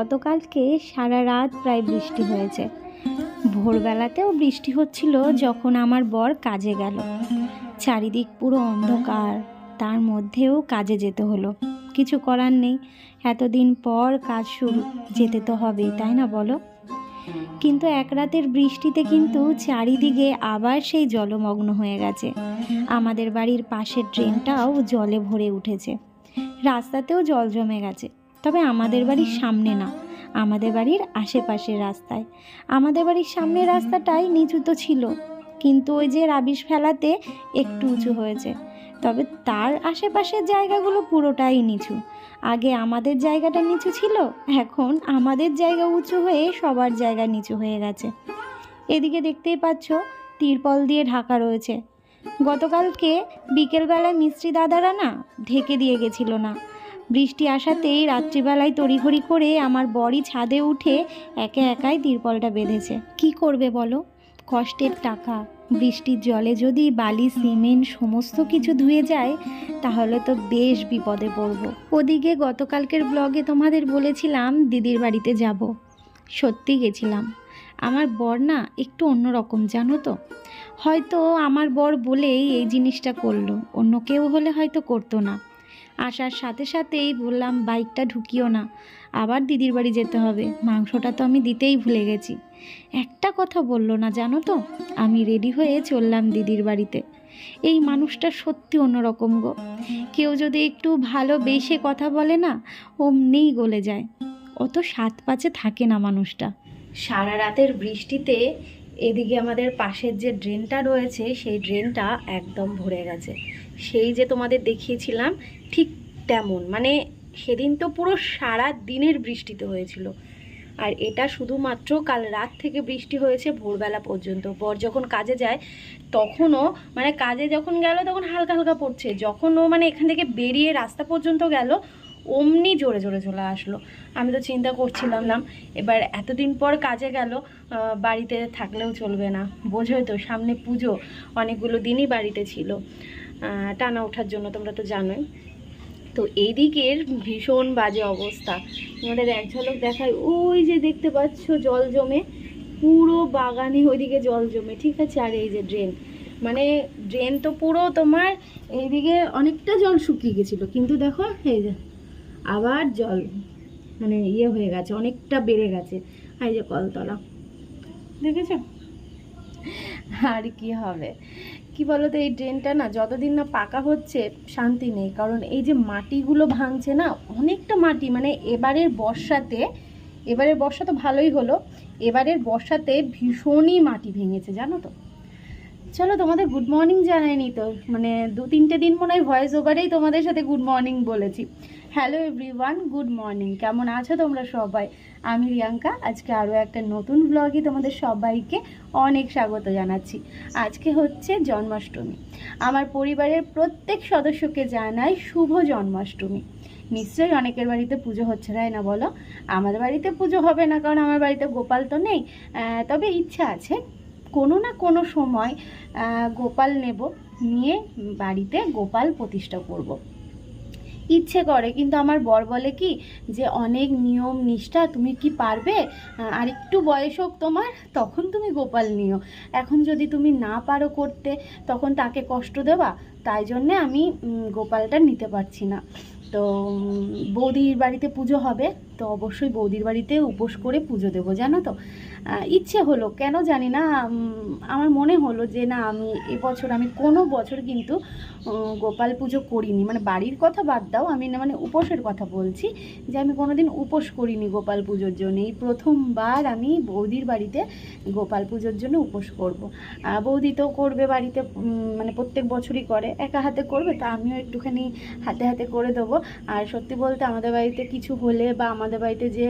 গতকালকে সারা রাত প্রায় বৃষ্টি হয়েছে। ভোরবেলাতেও বৃষ্টি হচ্ছিল যখন আমার বর কাজে গেল। চারিদিক পুরো অন্ধকার, তার মধ্যেও কাজে যেতে হলো। কিছু করার নেই, এতদিন পর কাজ শুরু, যেতে তো হবেই, তাই না বলো? কিন্তু এক রাতের বৃষ্টিতে কিন্তু চারিদিকে আবার সেই জলমগ্ন হয়ে গেছে। আমাদের বাড়ির পাশের ড্রেনটাও জলে ভরে উঠেছে। রাস্তাতেও জল জমে গেছে। তবে আমাদের বাড়ির সামনে না, আমাদের বাড়ির আশেপাশের রাস্তায়। আমাদের বাড়ির সামনের রাস্তাটাই নিচু তো ছিল, কিন্তু ওই যে রাবিশ ফেলাতে একটু উঁচু হয়েছে। তবে তার আশেপাশের জায়গাগুলো পুরোটাই নিচু। আগে আমাদের জায়গাটা নিচু ছিল, এখন আমাদের জায়গা উঁচু হয়ে সবার জায়গা নিচু হয়ে গেছে। এদিকে দেখতেই পাচ্ছ, তিরপল দিয়ে ঢাকা রয়েছে। গতকালকে বিকেলবেলায় মিস্ত্রি দাদারা না ঢেকে দিয়ে গেছিল না। বৃষ্টি আসাতেই রাত্রিবেলায় তড়িঘড়ি করে আমার বড়ি ছাদে উঠে একে একাই তিরপলটা বেঁধেছে। কি করবে বলো? কষ্টের টাকা। বৃষ্টির জলে যদি বালি, সিমেন্ট সমস্ত কিছু ধুয়ে যায়, তাহলে তো বেশ বিপদে পড়ব। ওদিকে গতকালকের ব্লগে তোমাদের বলেছিলাম দিদির বাড়িতে যাব। সত্যি গেছিলাম। আমার বর না একটু অন্যরকম, জানো তো? হয়তো আমার বর বলেই এই জিনিসটা করল। অন্য কেউ হলে হয়তো করতো না। আসার সাথে সাথেই বললাম, বাইকটা ঢুকিও না, আবার দিদির বাড়ি যেতে হবে, মাংসটা তো আমি দিতেই ভুলে গেছি। একটা কথা বলল না, জানো তো? আমি রেডি হয়ে চললাম দিদির বাড়িতে। এই মানুষটা সত্যি অন্যরকম গো। কেউ যদি একটু ভালোবেসে কথা বলে না, অমনিই গলে যায়। অত সাত পাচে থাকে না মানুষটা। সারা রাতের বৃষ্টিতে এদিকে আমাদের পাশের যে ড্রেনটা রয়েছে, সেই ড্রেনটা একদম ভরে গেছে। সেই যে তোমাদের দেখিয়েছিলাম ঠিক তেমন। মানে সেদিন তো পুরো সারা দিনের বৃষ্টিতে হয়েছিল। আর এটা শুধুমাত্র কাল রাত থেকে বৃষ্টি হয়েছে ভোরবেলা পর্যন্ত। বর যখন কাজে যায়, তখনও মানে কাজে যখন গেল তখন হালকা হালকা পড়ছে। যখন ও মানে এখান থেকে বেরিয়ে রাস্তা পর্যন্ত গেল, অমনি জোরে জোরে চলে আসলো। আমি তো চিন্তা করছিলাম না এবার এতদিন পর কাজে গেল বাড়িতে থাকলেও চলবে না। বোঝোই তো, সামনে পুজো, অনেকগুলো দিনই বাড়িতে ছিল। টানা ওঠার জন্য তোমরা তো জানোই। তো এদিকের ভীষণ বাজে অবস্থা। আমাদের এক ঝলক দেখায়, ওই যে দেখতে পাচ্ছ জল জমে, পুরো বাগানে ওইদিকে জল জমে, ঠিক আছে? আর এই যে ড্রেন মানে ড্রেন তো পুরো তোমার এইদিকে অনেকটা জল শুকিয়ে গেছিল, কিন্তু দেখো এই যে আবার জল মানে ইয়ে হয়ে গেছে, অনেকটা বেড়ে গেছে। এই যে কলতলা, দেখেছ? আর কি হবে? কি বলতো, এই ড্রেনটা না যতদিন না পাকা হচ্ছে, শান্তি নেই। কারণ এই যে মাটিগুলো ভাঙছে না, অনেকটা মাটি মানে এবারের বর্ষাতে, এবারের বর্ষা তো ভালোই হলো, এবারের বর্ষাতে ভীষণই মাটি ভেঙেছে, জানো তো? চলো তোমাদের গুড মর্নিং জানাইনি তো মানে দু তিনটে দিন মনে হয় ভয়েস ওভারেই তোমাদের সাথে গুড মর্নিং বলেছি। হ্যালো এভরিওয়ান গুড মর্নিং কেমন আছো তোমরা সবাই? আমি রিয়াঙ্কা। আজকে আরও একটা নতুন ব্লগে তোমাদের সবাইকে অনেক স্বাগত জানাচ্ছি। আজকে হচ্ছে জন্মাষ্টমী। আমার পরিবারের প্রত্যেক সদস্যকে জানাই শুভ জন্মাষ্টমী। নিশ্চয়ই অনেকের বাড়িতে পুজো হচ্ছে, তাই না বলো? আমাদের বাড়িতে পুজো হবে না, কারণ আমার বাড়িতে গোপাল তো নেই। তবে ইচ্ছা আছে। কোনো না কোনো সময় গোপাল নেব। নিয়ে বাড়িতে গোপাল প্রতিষ্ঠা করব। ইচ্ছে করে, কিন্তু আমার বর বলে কি যে, অনেক নিয়ম নিষ্ঠা, তুমি কি পারবে? আর একটু বয়স হোক তোমার, তখন তুমি গোপাল নিও। এখন যদি তুমি না পারো করতে, তখন তাকে কষ্ট দেওয়া, তাই জন্যে আমি গোপালটা নিতে পারছি না। তো বৌদির বাড়িতে পুজো হবে, তো অবশ্যই বৌদির বাড়িতে উপোস করে পুজো দেবো, জানো তো? ইচ্ছে হলো, কেন জানি না আমার মনে হলো যে, না, আমি এবছর আমি কোনো বছর কিন্তু গোপাল পুজো করিনি। মানে বাড়ির কথা বাদ দাও, আমি না মানে উপোসের কথা বলছি যে আমি কোনোদিন উপোস করিনি গোপাল পুজোর জন্য। এই প্রথমবার আমি বৌদির বাড়িতে গোপাল পুজোর জন্য উপোস করব। বৌদি তো করবে বাড়িতে মানে প্রত্যেক বছরই করে, একা হাতে করবে, তো আমিও একটুখানি হাতে হাতে করে দেবো। আর সত্যি বলতে আমাদের বাড়িতে কিছু হলে বা আমাদের বাড়িতে যে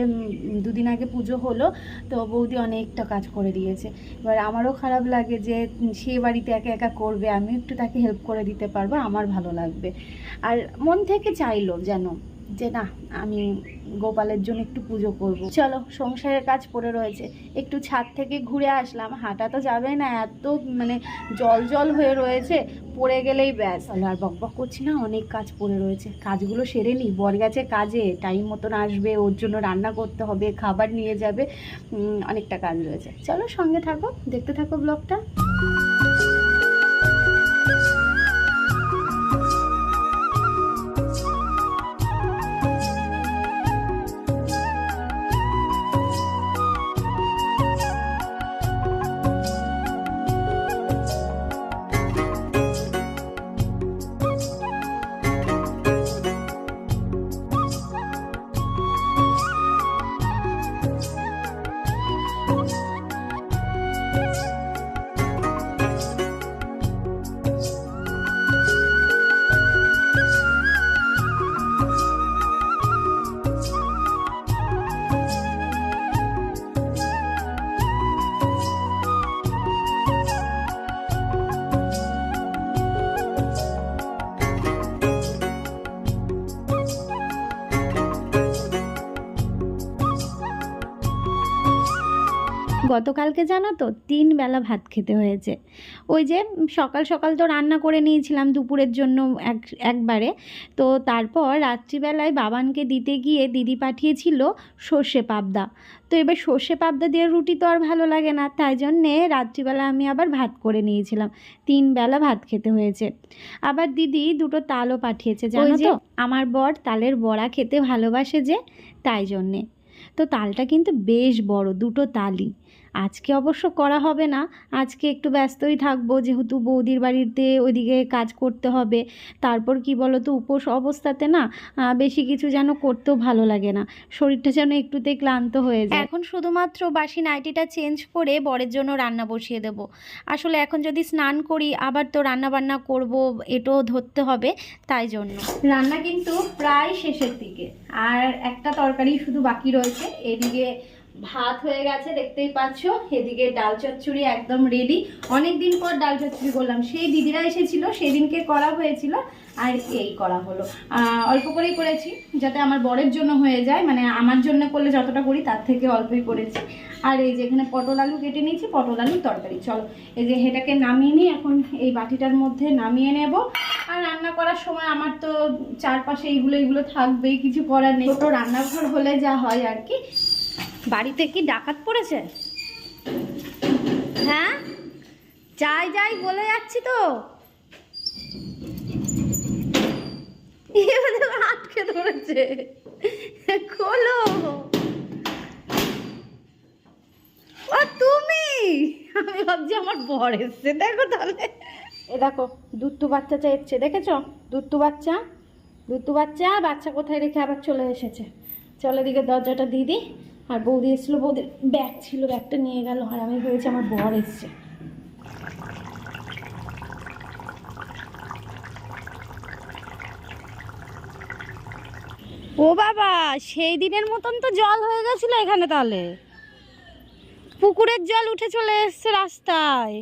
দুদিন আগে পুজো হলো, তো বৌদি অনেকটা কাজ করে দিয়েছে। এবার আমারও খারাপ লাগে যে সে বাড়িতে একা একা করবে আমি একটু তাকে হেল্প করে দিতে পারব, আমার ভালো লাগবে। আর মন থেকে চাইলো যেন, যে না, আমি গোপালের জন্য একটু পুজো করব। চলো, সংসারের কাজ পড়ে রয়েছে। একটু ছাদ থেকে ঘুরে আসলাম। হাঁটা তো যাবে না, এত মানে জল জল হয়ে রয়েছে, পড়ে গেলেই ব্যাস। আর বক বক করছি না, অনেক কাজ পড়ে রয়েছে। কাজগুলো সেরে নিই বর গেছে কাজে, টাইম মতন আসবে, ওর জন্য রান্না করতে হবে, খাবার নিয়ে যাবে অনেকটা কাজ রয়েছে। চলো, সঙ্গে থাকো, দেখতে থাকো ব্লগটা। গতকালকে জানো তো তিন বেলা ভাত খেতে হয়েছে। ওই যে সকাল সকাল তো রান্না করে নিয়েছিলাম দুপুরের জন্য এক একবারে। তো তারপর রাত্রিবেলায় বাবানকে দিতে গিয়ে দিদি পাঠিয়েছিল সর্ষে পাবদা। তো এবার সর্ষে পাবদা দিয়ে রুটি তো আর ভালো লাগে না তাই জন্যে রাত্রিবেলা আমি আবার ভাত করে নিয়েছিলাম। তিন বেলা ভাত খেতে হয়েছে। আবার দিদি দুটো তালও পাঠিয়েছে জানো তো? আমার বর তালের বড়া খেতে ভালোবাসে যে তাই জন্যে। তো তালটা কিন্তু বেশ বড় দুটো তালই। আজকে অবশ্য করা হবে না। আজকে একটু ব্যস্তই থাকব যেহেতু বৌদির বাড়িতে ওইদিকে কাজ করতে হবে। তারপর কি বলো তো উপোস অবস্থাতে না বেশি কিছু যেন করতেও ভালো লাগে না। শরীরটা যেন একটুতে ক্লান্ত হয়ে যায়। এখন শুধুমাত্র বাসি নাইটিটা চেঞ্জ করে বরের জন্য রান্না বসিয়ে দেব। আসলে এখন যদি স্নান করি আবার তো রান্না বান্না করব এটাও ধরতে হবে তাই জন্য। রান্না কিন্তু প্রায় শেষের দিকে। আর একটা তরকারি শুধু বাকি রয়েছে। এদিকে ভাত হয়ে গেছে, দেখতেই পাচ্ছ। এদিকে ডাল চচ্চড়ি একদম রেডি অনেক দিন পর ডাল চচ্চড়ি করলাম। সেই দিদিরা এসেছিল, সেদিনকে করা হয়েছিল, আর এই করা হলো। অল্প করেই করেছি, যাতে আমার বরের জন্য হয়ে যায়। মানে আমার জন্য করলে যতটা করি, তার থেকে অল্পই করেছি। আর এই যে এখানে পটল আলু কেটে নিয়েছি, পটল আলুর তরকারি। চলো, এই যে এটাকে নামিয়ে নিই এখন এই বাটিটার মধ্যে নামিয়ে নেব। আর রান্না করার সময় আমার তো চারপাশে এইগুলো এইগুলো থাকবেই, কিছু করার নেই। ছোটো রান্নাঘর হলে যা হয় আর কি। বাড়িতে কি ডাকাত পড়েছে? হ্যাঁ? যাই যাই, বলে যাচ্ছি তো। আটকে ধরেছে। খোলো। ও, তুমি? আমি ভাবছি আমার বর এসছে। দেখো তাহলে। এ দেখো, দুত্তু বাচ্চা চেয়েছে দেখেছ? দুত্তু বাচ্চা? দুত্তু বাচ্চা বাচ্চা কোথায় রেখে আবার চলে এসেছে? চলো দিকে দরজাটা দিদি আর বৌদি এসেছিল বৌদির ব্যাগ ছিল ব্যাগটা নিয়ে গেল, আর আমি ভেবেছি আমার বর এসছে। ও বাবা, সেই দিনের মতন তো জল হয়ে গেছিল এখানে তাহলে। পুকুরের জল উঠে চলে এসছে রাস্তায়।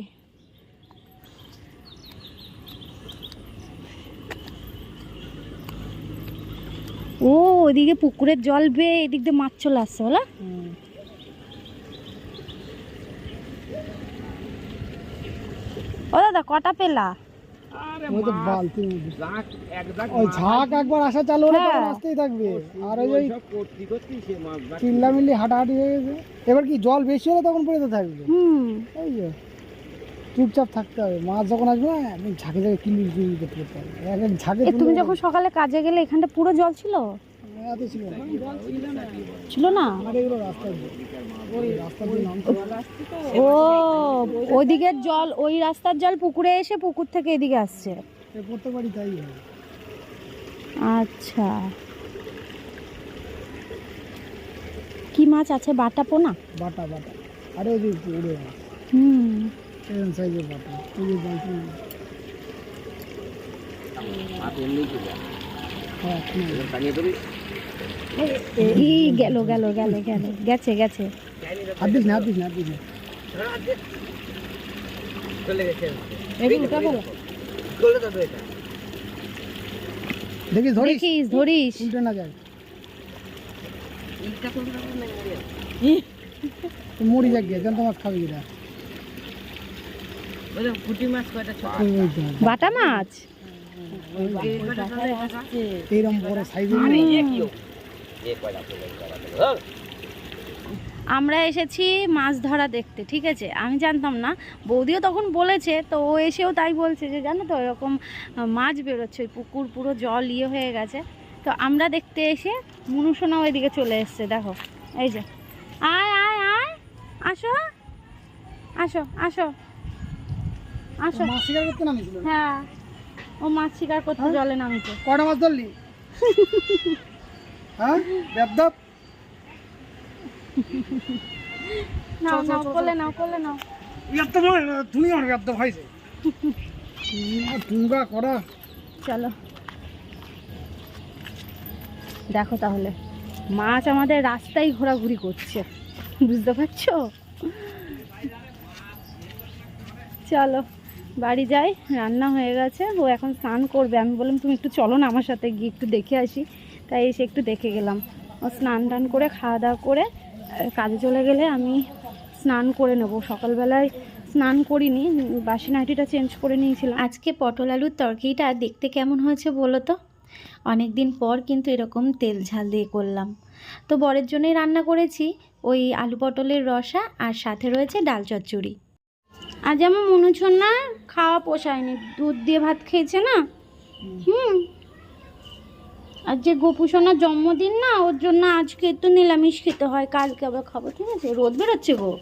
ও ওদিকে পুকুরের জল বেয়ে এদিক দিয়ে মাছ চলে আসছে বলো। ও দাদা কটা পেলা? ওই তো বালতির মধ্যে। ওই ঝাঁক একবার আসা চালু হলে তখন। থাকবে। আর ওই ওই চিল্লামিল্লি হাঁটাহাঁটি গেছে। এবার কি জল বেশি হলে তখন পড়ে থাকবে? হুম। এই যে চুপচাপ থাকতে হবে। মাছ যখন আসবে না একদম ঝাঁকে ঝাঁকে করতে হবে। তুমি যখন সকালে কাজে গেলে এখানটা পুরো জল ছিল? ছিল না। জল। ওই ও ওইদিকের জল ওই রাস্তার জল পুকুরে এসে পুকুর থেকে এদিকে আসছে আচ্ছা কি মাছ আছে বাটা পোনা বাটা বাটা আরে ওই যে হুম সাইজের বাটা ওই যে হ্যাঁ। ই গেল গেল গেল গেল গেছে গেছে। হাত দিস না হাত দিস না হাত দিস না। দেখিস ধরিস। দেখিস ধরিস। উল্টে না যায়। মরি যাক গিয়ে জ্যান্ত মাছ খাবি কিনা? পুঁটি মাছ কয়টা ছোট? ওই ওই তো, বাটা মাছ? এইরকম বড় সাইজের আমরা এসেছি মাছ ধরা দেখতে ঠিক আছে? আমি জানতাম না। বৌদিও তখন বলেছে তো ও এসেও তাই বলছে যে জানো তো এরকম মাছ বেরোচ্ছে ওই পুকুর পুরো জল ইয়ে হয়ে গেছে। তো আমরা দেখতে এসে মনুষোনা ওইদিকে চলে এসছে দেখো। এই যে। আয় আয় আয়। আসো। আসো আসো। আসো। মাছ শিকার করতে নামিছিল হ্যাঁ। ও মাছ শিকার করতে হ্যাঁ? জলে নামিছে কটা মাছ ধরলি? হ্যাঁ? দেবদাপ নাও নাও কোলে নাও কোলে নাও। এত তুমি আমার দেবদাপ হয়েছে। টুঙ্গা করা। চলো। দেখো তাহলে মাছ আমাদের রাস্তায় ঘোরাঘুরি করছে। বুঝতে পারছ? চলো বাড়ি যাই রান্না হয়ে গেছে ও এখন স্নান করবে। আমি বললাম তুমি একটু চলো না আমার সাথে গিয়ে একটু দেখে আসি। তাই এসে একটু দেখে গেলাম। ও স্নান টান করে, খাওয়া দাওয়া করে কাজে চলে গেলে আমি স্নান করে নেব। সকালবেলায় স্নান করিনি, বাসি নাইটিটা চেঞ্জ করে নিয়েছিলাম। আজকে পটল আলুর তরকারিটা দেখতে কেমন হয়েছে বলো তো? অনেক দিন পর কিন্তু এরকম তেল ঝাল দিয়ে করলাম। তো বরের জন্যই রান্না করেছি ওই আলু পটলের রসা আর সাথে রয়েছে ডাল চচ্চড়ি। আজ আমার মনে হচ্ছে না খাওয়া পোষায়নি। দুধ দিয়ে ভাত খেয়েছে না? হুম। আর যে গোপুসোনার জন্মদিন না ওর জন্য আজকে একটু নিরামিষ খেতে হয় কালকে আবার খাব ঠিক আছে? রোদ বেরোচ্ছে গো।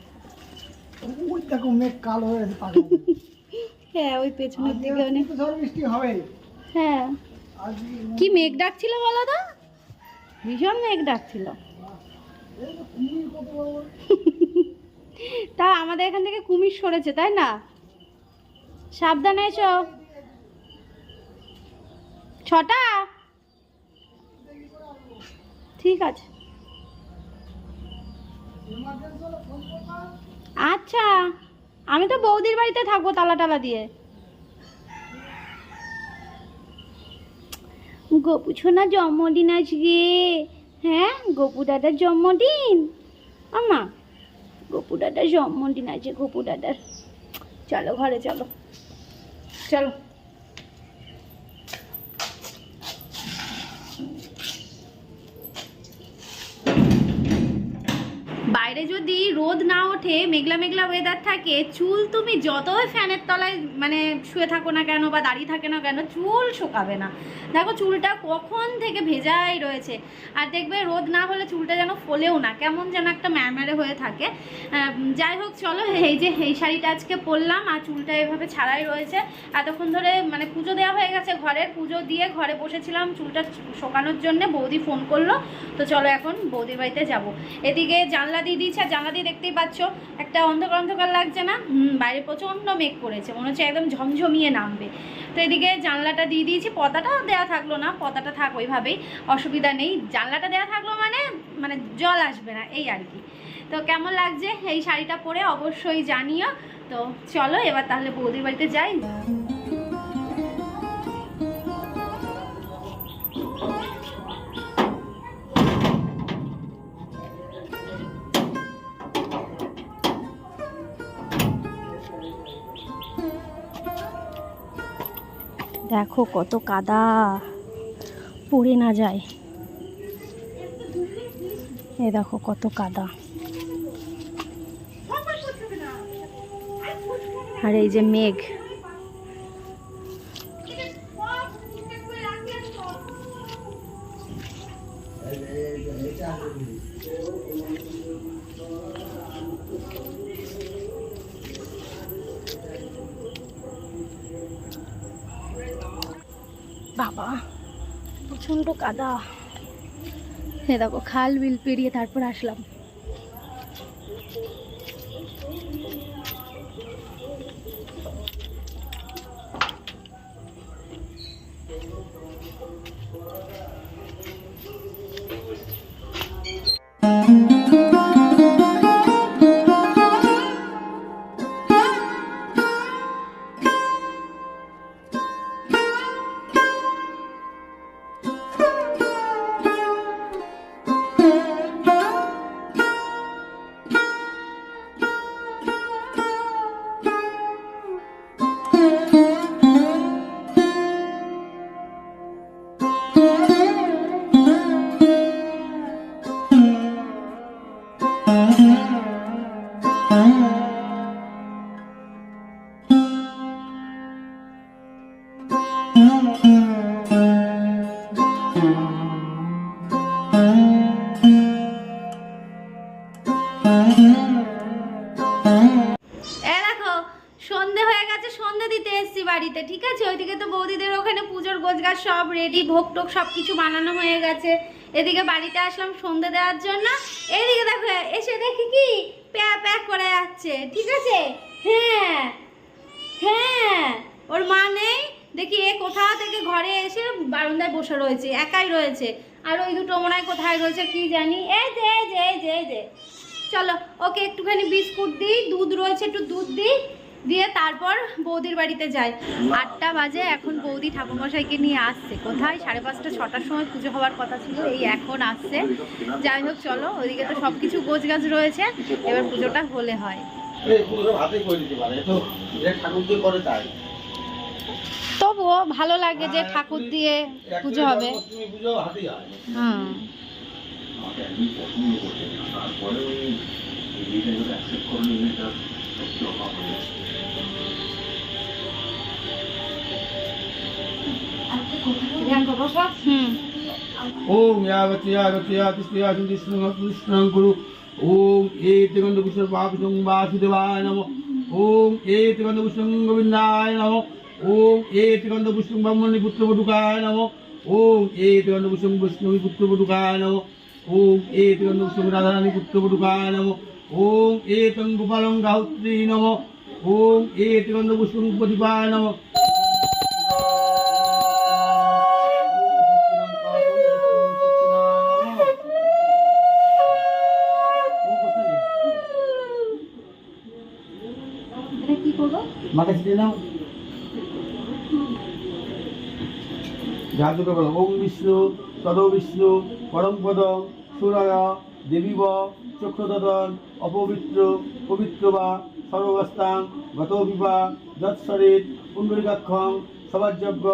হয়ে ওই পেছনের দিকে অনেক বৃষ্টি হবে। হ্যাঁ। কি মেঘ ডাকছিল বলো তো? ভীষণ মেঘ ডাকছিল। তা আমাদের এখান থেকে কুমির সরেছে তাই না? সাবধানে এসো। ছটা? ঠিক আছে। আচ্ছা আমি তো বৌদির বাড়িতে থাকব তালা টালা দিয়ে। গপু ছোনা জন্মদিন আজকে। হ্যাঁ গপু দাদার জন্মদিন। আমা গপু দাদার জন্মদিন আছে গপু দাদার। চলো, ঘরে চলো। চলো বাইরে যদি রোদ না ওঠে, মেঘলা মেঘলা ওয়েদার থাকে, চুল তুমি যতই ফ্যানের তলায় মানে শুয়ে থাকো না কেন বা দাঁড়িয়ে থাকে না কেন, চুল শুকাবে না। দেখো চুলটা কখন থেকে ভেজাই রয়েছে। আর দেখবে রোদ না হলে চুলটা যেন ফোলেও না, কেমন যেন একটা ম্যারম্যারে হয়ে থাকে। যাই হোক, চলো, এই যে এই শাড়িটা আজকে পরলাম, আর চুলটা এভাবে ছাড়াই রয়েছে। এতক্ষণ ধরে মানে পুজো দেওয়া হয়ে গেছে ঘরের, পুজো দিয়ে ঘরে বসেছিলাম, চুলটা শোকানোর জন্য বৌদি ফোন করল। তো চলো এখন বৌদির বাড়িতে যাব। এদিকে জানলা দিয়ে দিয়েছে জানলা দিয়ে দেখতেই পাচ্ছ একটা অন্ধকার অন্ধকার লাগছে না? হুম, বাইরে প্রচণ্ড মেঘ করেছে। মনে হচ্ছে একদম ঝমঝমিয়ে নামবে। তো এদিকে জানলাটা দিয়ে দিয়েছি, পতাটা দেওয়া থাকল না, পতাটা থাক ওইভাবেই, অসুবিধা নেই। জানলাটা দেওয়া থাকল মানে মানে জল আসবে না, এই আর কি। তো কেমন লাগছে এই শাড়িটা পরে? অবশ্যই জানিও। তো চলো, এবার তাহলে বৌদির বাড়িতে যাই। দেখো কত কাদা। পড়ে না যায়। এ দেখো কত কাদা। আর এই যে মেঘ। প্রচণ্ড হে দেখো খাল বিল পেরিয়ে তারপর আসলাম। বাড়িতে আসলাম সন্ধে দেওয়ার জন্য। এইদিকে দেখো, এসে দেখি কি? প্যা প্যা করে যাচ্ছে, ঠিক আছে? হ্যাঁ হ্যাঁ ওর মা নেই। দেখি এ কোথাও থেকে ঘরে এসে বারান্দায় বসে রয়েছে, একাই রয়েছে। আর ওই দুটো মনে হয় কোথায় রয়েছে কি জানি। এই যে যে যে যে। চলো, ওকে একটুখানি বিস্কুট দিই, দুধ রয়েছে, একটু দুধ দিই। দিয়ে তারপর বৌদির বাড়িতে যাই। আটটা বাজে এখন বৌদি ঠাকুরমশাইকে নিয়ে আসছে। কোথায়? সাড়ে পাঁচটা ছটার সময় পুজো হওয়ার কথা ছিল এই এখন আসছে। যাই হোক চলো ওইদিকে তো সব কিছু গোছ গাছ রয়েছে। এবার পুজোটা হলে হয়। তবুও ভালো লাগে যে ঠাকুর দিয়ে পুজো হবে। হয়। হুম। ওম यावत् यावत् यातिष्ठया सन्तिष्णुं कृष्णं कुरु ॐ एतिगन्धपुष्पं पापसं वासुदेवाय नमः ॐ एतिगन्धपुष्पं गोविन्दाय नमः ॐ एतिगन्धपुष्पं ब्रह्मणिपुत्रवटुकाय नमः ॐ एतिगन्धपुष्पं वैष्णवीपुत्रवटुकाय नमः ॐ एतिगन्धपुष्पं राधारानीपुत्रवटुकाय नमः ॐ एतं गोपालं गायत्री नमः ॐ एतिगन्धपुष्पं पतिपाय नमः ওম বিষ্ণু, তদ বিষ্ণু, পরম পদম সুরায়, দেবীব চক্ষুদন অপবিত্র, পবিত্র বা সর্বাস্তাং গত বিবা যৎসরিত পুণ্ডরিকাক্ষং সবাযজ্ঞ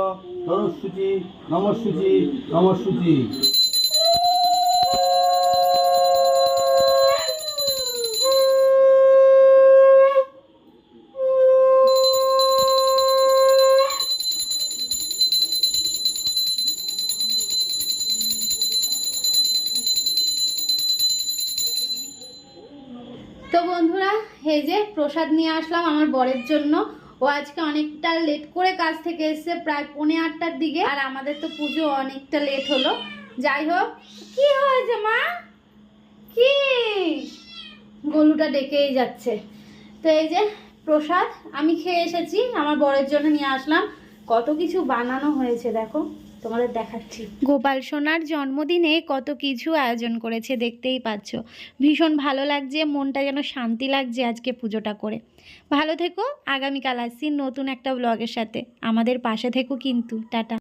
তরসূচি নমসূচি নমসূচি। প্রসাদ নিয়ে আসলাম আমার বরের জন্য। ও আজকে অনেকটা লেট করে কাজ থেকে এসেছে, প্রায় পৌনে আটটার দিকে। আর আমাদের তো পুজো অনেকটা লেট হলো। যাই হোক, কি হয়েছে মা? কি? গলুটা ডেকেই যাচ্ছে। তো এই যে প্রসাদ, আমি খেয়ে এসেছি, আমার বরের জন্য নিয়ে আসলাম। কত কিছু বানানো হয়েছে দেখো। তোমাদের দেখাচ্ছি। গোপাল সোনার জন্মদিনে কত কিছু আয়োজন করেছে দেখতেই পাচ্ছ। ভীষণ ভালো লাগছে, মনটা যেন শান্তি লাগছে আজকে পুজোটা করে। ভালো থেকো, আগামীকাল আসছি নতুন একটা ব্লগের সাথে। আমাদের পাশে থেকো কিন্তু, টাটা।